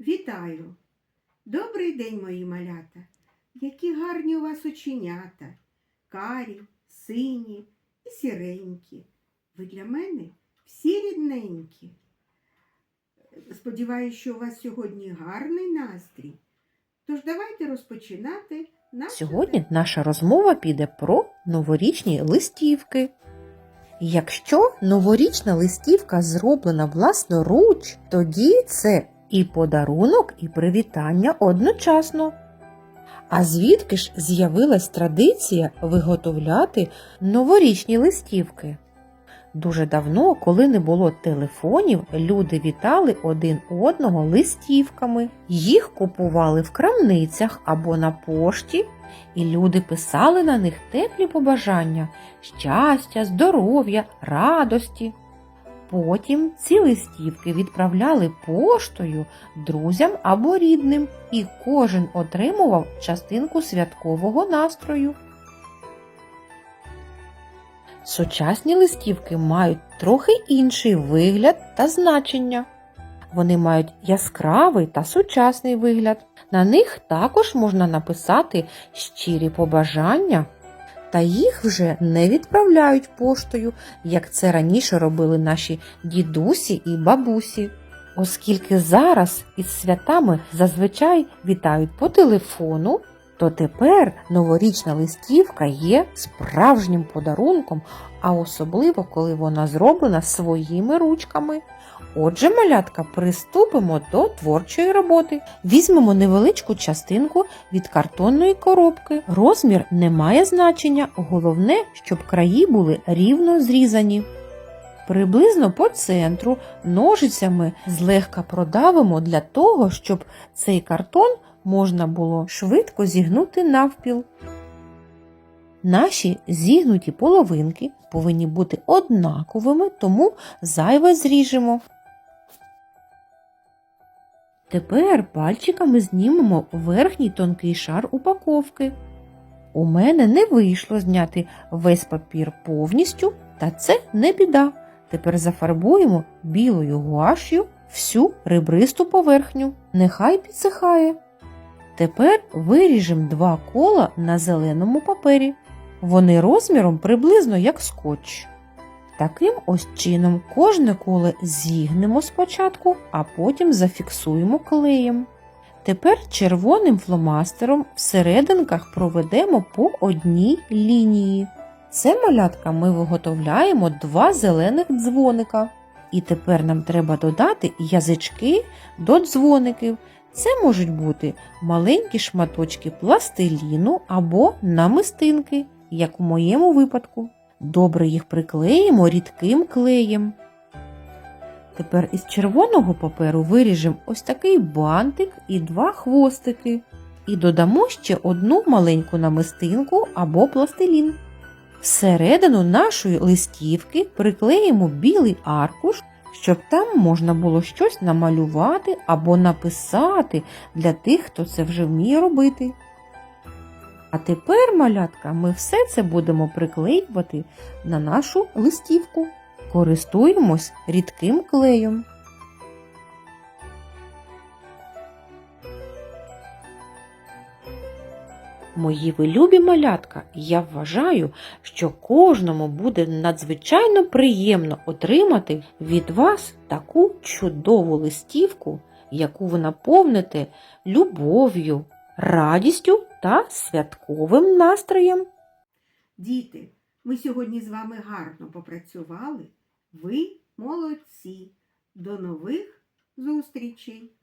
Вітаю! Добрий день, мої малята! Які гарні у вас оченята, карі, сині і сіренькі. Ви для мене всі рідненькі. Сподіваюсь, що у вас сьогодні гарний настрій. Тож давайте розпочинати наше Сьогодні наша розмова піде про новорічні листівки. Якщо новорічна листівка зроблена власноруч, тоді це і подарунок, і привітання одночасно. А звідки ж з'явилась традиція виготовляти новорічні листівки? Дуже давно, коли не було телефонів, люди вітали один одного листівками. Їх купували в крамницях або на пошті, і люди писали на них теплі побажання щастя, здоров'я, радості. Потім ці листівки відправляли поштою друзям або рідним, і кожен отримував частинку святкового настрою. Сучасні листівки мають трохи інший вигляд та значення. Вони мають яскравий та сучасний вигляд. На них також можна написати щирі побажання, та їх вже не відправляють поштою, як це раніше робили наші дідусі і бабусі. Оскільки зараз із святами зазвичай вітають по телефону, то тепер новорічна листівка є справжнім подарунком, а особливо коли вона зроблена своїми ручками. Отже, малятка, приступимо до творчої роботи. Візьмемо невеличку частинку від картонної коробки. Розмір не має значення, головне, щоб краї були рівно зрізані. Приблизно по центру ножицями злегка продавимо для того, щоб цей картон можна було швидко зігнути навпіл. Наші зігнуті половинки повинні бути однаковими, тому зайве зріжемо. Тепер пальчиками знімемо верхній тонкий шар упаковки. У мене не вийшло зняти весь папір повністю, та це не біда. Тепер зафарбуємо білою гуаш'ю всю ребристу поверхню. Нехай підсихає. Тепер виріжемо два кола на зеленому папері. Вони розміром приблизно як скотч. Таким ось чином кожне коле зігнемо спочатку, а потім зафіксуємо клеєм. Тепер червоним фломастером в серединках проведемо по одній лінії. Це малятка ми виготовляємо два зелених дзвоника. І тепер нам треба додати язички до дзвоників. Це можуть бути маленькі шматочки пластиліну або намистинки, як у моєму випадку. Добре їх приклеїмо рідким клеєм. Тепер із червоного паперу виріжемо ось такий бантик і два хвостики. І додамо ще одну маленьку намистинку або пластилін. Всередину нашої листівки приклеїмо білий аркуш, щоб там можна було щось намалювати або написати для тих, хто це вже вміє робити. А тепер, малятка, ми все це будемо приклеювати на нашу листівку. Користуємось рідким клеєм. Мої ви любі малятка, я вважаю, що кожному буде надзвичайно приємно отримати від вас таку чудову листівку, яку ви наповните любов'ю, радістю та святковим настроєм. Діти, ми сьогодні з вами гарно попрацювали. Ви молодці. До нових зустрічей!